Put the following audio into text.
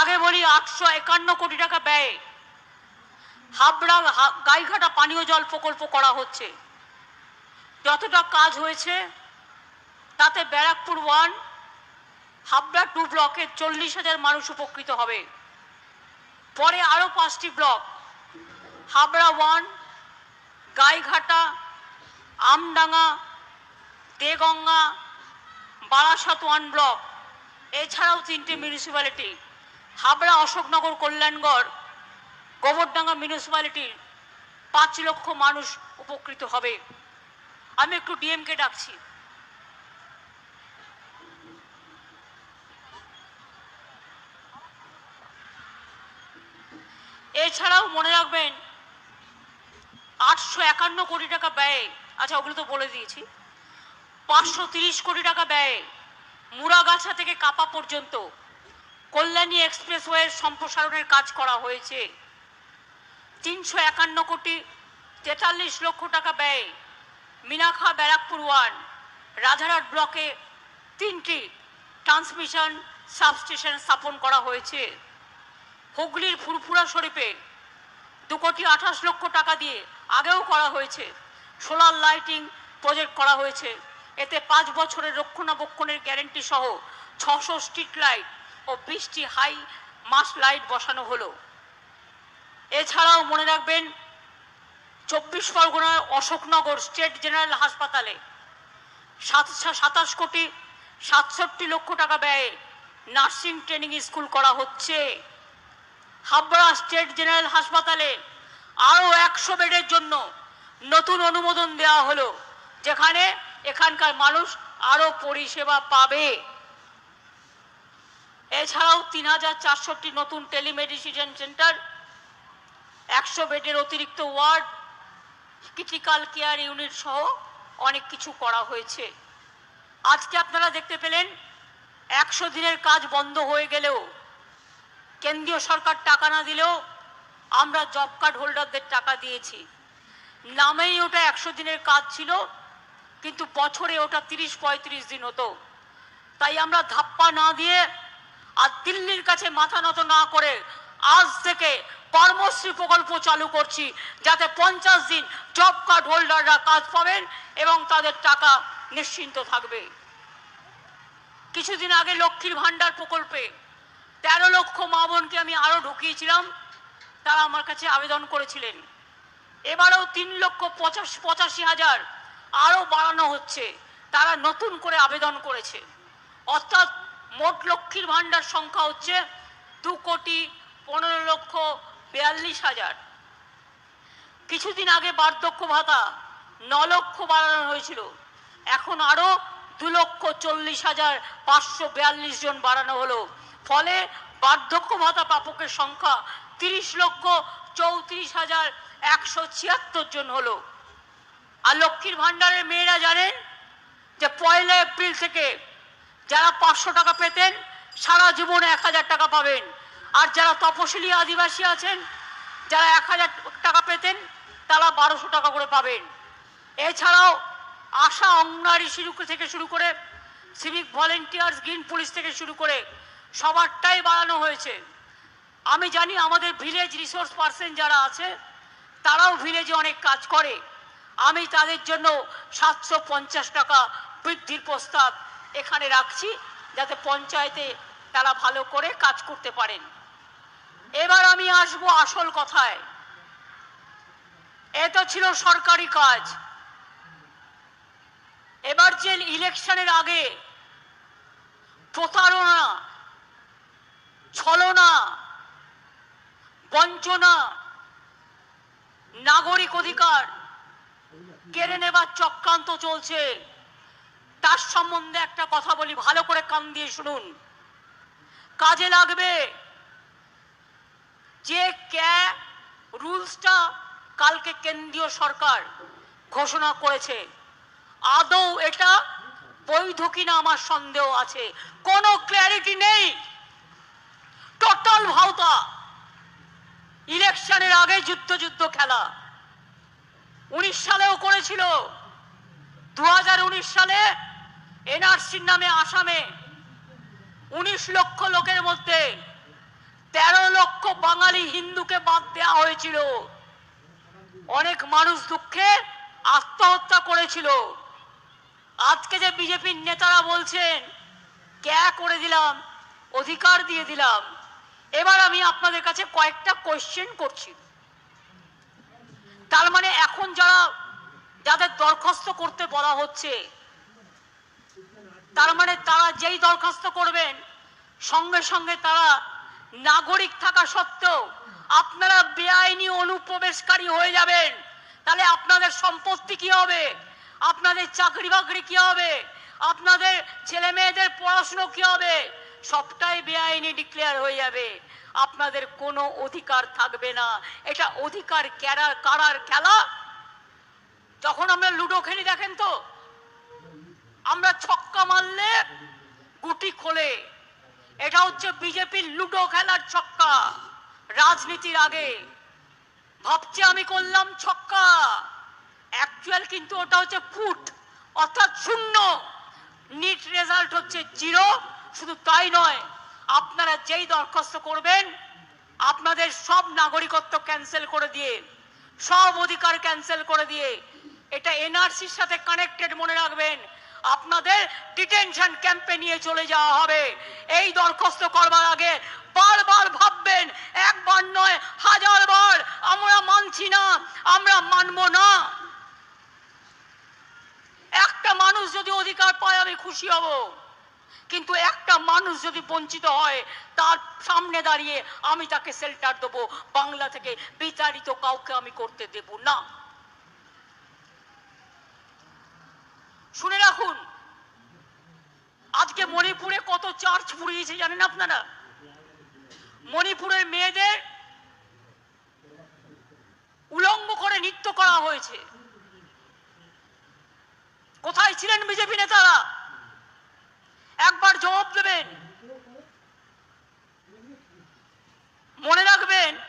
আগে বলি আটশো একান্ন কোটি টাকা ব্যয়ে। হাবড়া গাইঘাটা পানীয় জল প্রকল্প করা হচ্ছে। যতটা কাজ হয়েছে, তাতে ব্যারাকপুর ওয়ান, হাবড়া টু ব্লকে চল্লিশ হাজার মানুষ উপকৃত হবে। পরে আরও পাঁচটি block, Habra one, Gaighata, Amdanga, Deganga, Barasat one block, এছাড়াও তিনটি মিউনিসিপ্যালিটি। হাবড়া অশোকনগর কল্যাণগড়, গোবরডাঙ্গা মিউনিসিপ্যালিটির পাঁচ লক্ষ মানুষ উপকৃত হবে। আমি একটু ডিএমকে ডাকছি। এছাড়াও মনে রাখবেন, আটশো একান্ন কোটি টাকা ব্যয়ে আচ্ছা ওগুলো তো বলে দিয়েছি, পাঁচশো তিরিশ কোটি টাকা ব্যয়ে মুরাগাছা থেকে কাপা পর্যন্ত কল্যাণী এক্সপ্রেসওয়ের সম্প্রসারণের কাজ করা হয়েছে। তিনশো একান্ন কোটি তেতাল্লিশ লক্ষ টাকা ব্যয়ে মিনাখা ব্যারাকপুর ওয়ান রাধারাট ব্লকে তিনটি ট্রান্সমিশন সাবস্টেশন স্থাপন করা হয়েছে। হুগলির ফুরফুরা শরীফে দু কোটি আঠাশ লক্ষ টাকা দিয়ে আগেও করা হয়েছে। সোলার লাইটিং প্রজেক্ট করা হয়েছে। এতে পাঁচ বছরের রক্ষণাবেক্ষণের গ্যারেন্টি সহ ছশো স্ট্রিট লাইট ও বিশটি হাই মাস লাইট বসানো হলো। এছাড়াও মনে রাখবেন, চব্বিশ পরগনার অশোকনগর স্টেট জেনারেল হাসপাতালে সাতাশ কোটি সাতষট্টি লক্ষ টাকা ব্যয়ে নার্সিং ট্রেনিং স্কুল করা হচ্ছে। হাবড়া স্টেট জেনারেল হাসপাতালে আরও একশো বেডের জন্য নতুন অনুমোদন দেওয়া হলো, যেখানে এখানকার মানুষ আরও পরিষেবা পাবে। এছাড়াও তিন হাজার চারশোটি নতুন টেলিমেডিসিন সেন্টার, একশো বেডের অতিরিক্ত ওয়ার্ড, ক্রিটিক্যাল কেয়ার ইউনিট সহ অনেক কিছু করা হয়েছে। আজকে আপনারা দেখতে পেলেন একশো দিনের কাজ বন্ধ হয়ে গেলেও, কেন্দ্রীয় সরকার টাকা না দিলেও আমরা জব কার্ড হোল্ডারদের টাকা দিয়েছি। নামেই ওটা একশো দিনের কাজ ছিল, কিন্তু বছরে ওটা তিরিশ পঁয়ত্রিশ দিন হতো। তাই আমরা ধাপ্পা না দিয়ে আর দিল্লির কাছে মাথা নত না করে আজ থেকে কর্মশ্রী প্রকল্প চালু করছি, যাতে পঞ্চাশ দিন জব কার্ড হোল্ডাররা কাজ পাবেন এবং তাদের টাকা নিশ্চিন্ত থাকবে। কিছুদিন আগে লক্ষ্মীর ভাণ্ডার প্রকল্পে তেরো লক্ষ মা বোনকে আমি আরও ঢুকিয়েছিলাম, তারা আমার কাছে আবেদন করেছিলেন। এবারেও তিন লক্ষ পঁচাশ, পঁচাশি হাজার আরও বাড়ানো হচ্ছে, তারা নতুন করে আবেদন করেছে। অর্থাৎ মোট লক্ষ্মীর ভাণ্ডার সংখ্যা হচ্ছে দু কোটি পনেরো লক্ষ বিয়াল্লিশ হাজার। কিছুদিন আগে বার্ধক্য ভাতা ন লক্ষ বাড়ানো হয়েছিল। এখন আরও দু লক্ষ চল্লিশ হাজার পাঁচশো বিয়াল্লিশ জন বাড়ানো হলো। ফলে বার্ধক্য ভাতা প্রাপকের সংখ্যা তিরিশ লক্ষ চৌত্রিশ হাজার একশো ছিয়াত্তর জন হলো। আর লক্ষ্মীর ভাণ্ডারের মেয়েরা জানেন যে পয়লা এপ্রিল থেকে যারা পাঁচশো টাকা পেতেন, সারা জীবনে এক হাজার টাকা পাবেন। আর যারা তপশিলি আদিবাসী আছেন, যারা এক হাজার টাকা পেতেন, তারা বারোশো টাকা করে পাবেন। এছাড়াও আশা অঙ্গনারী শুরু থেকে শুরু করে সিভিক ভলেন্টিয়ার্স গ্রিন পুলিশ থেকে শুরু করে সবারটাই বাড়ানো হয়েছে। আমি জানি আমাদের ভিলেজ রিসোর্স পার্সন যারা আছে, তারাও ভিলেজে অনেক কাজ করে। আমি তাদের জন্য সাতশো পঞ্চাশ টাকা বৃদ্ধির প্রস্তাব এখানে রাখছি যাতে পঞ্চায়েতে তারা ভালো করে কাজ করতে পারেন। এবার আমি আসব আসল কথায়। এ তো ছিল সরকারি কাজ। এবার যে ইলেকশনের আগে প্রতারণা, ছলনা, বঞ্চনা, নাগরিক অধিকার কেড়ে নেবার চক্রান্ত চলছে। তার সম্বন্ধে একটা কথা বলি, ভালো করে কান দিয়ে শুনুন। কাজে লাগবে যে ক্যা রুলসটা কালকে কেন্দ্রীয় সরকার ঘোষণা করেছে। আদৌ এটা বৈধ কিনা আমার সন্দেহ আছে। কোনো ক্ল্যারিটি নেই। টোটাল ভাওতা। ইলেকশনের আগে যুদ্ধ যুদ্ধ খেলা। উনিশ সালেও করেছিল। দু হাজার উনিশ সালে এনআরসির নামে আসামে উনিশ লক্ষ লোকের মধ্যে তেরো লক্ষ বাঙালি হিন্দুকে বাদ দেওয়া হয়েছিল। অনেক মানুষ দুঃখে আত্মহত্যা করেছিল। আজকে যে বিজেপির নেতারা বলছেন, ক্যা করে দিলাম? অধিকার দিয়ে দিলাম? এবার আমি আপনাদের কাছে কয়েকটা কোয়েশ্চেন করছি। তার মানে এখন যারা, যাদের দরখাস্ত করতে বলা হচ্ছে তার মানে তারা যেই দরখাস্ত করবেন, সঙ্গে সঙ্গে তারা নাগরিক থাকা সত্ত্বেও আপনারা বেআইনি অনুপ্রবেশকারী হয়ে যাবেন। তাহলে আপনাদের সম্পত্তি কি হবে? আপনাদের চাকরি বাকরি কি হবে? আপনাদের ছেলে মেয়েদের পড়াশুনো কি হবে? সবটাই বেআইনি ডিক্লেয়ার হয়ে যাবে। আপনাদের কোনো অধিকার থাকবে না। এটা অধিকার কারার খেলা? যখন আমরা লুডো খেলি, দেখেন তো আমরা ছক্কা মারলে গুটি খোলে। এটা হচ্ছে বিজেপির লুডো খেলার ছক্কা রাজনীতির আগে। ভাবছে আমি করলাম ছক্কা। অ্যাকচুয়াল কিন্তু ওটা হচ্ছে ফুট, অর্থাৎ শূন্য। নিট রেজাল্ট হচ্ছে জিরো শুধু তাই নয়, আপনারা যেই দরখাস্ত করবেন, আপনাদের সব নাগরিকত্ব ক্যান্সেল করে দিয়ে, সব অধিকার ক্যান্সেল করে দিয়ে, এটা এনআরসির সাথে কানেক্টেড মনে রাখবেন। আপনাদের ডিটেনশন ক্যাম্পে নিয়ে চলে যাওয়া হবে। এই দরখাস্ত করবার আগে বারবার ভাববেন, একবার নয়, হাজার বার, আমরা মানছি না, আমরা মানবো না। একটা মানুষ যদি অধিকার পায়, আমি খুশি হব। কিন্তু একটা মানুষ যদি বঞ্চিত হয়, তার সামনে দাঁড়িয়ে আমি তাকে শেল্টার দেবো। বাংলা থেকে বিতাড়িত কাউকে আমি করতে দেব না। শুনে রাখুন। আজকে মণিপুরে কত চার্চ পুড়িয়েছে জানেন আপনারা? মণিপুরের মেয়েদের উলঙ্গ করে নৃত্য করা হয়েছে। কোথায় ছিলেন বিজেপি নেতারা? একবার জবাব দেবেন। মনে রাখবেন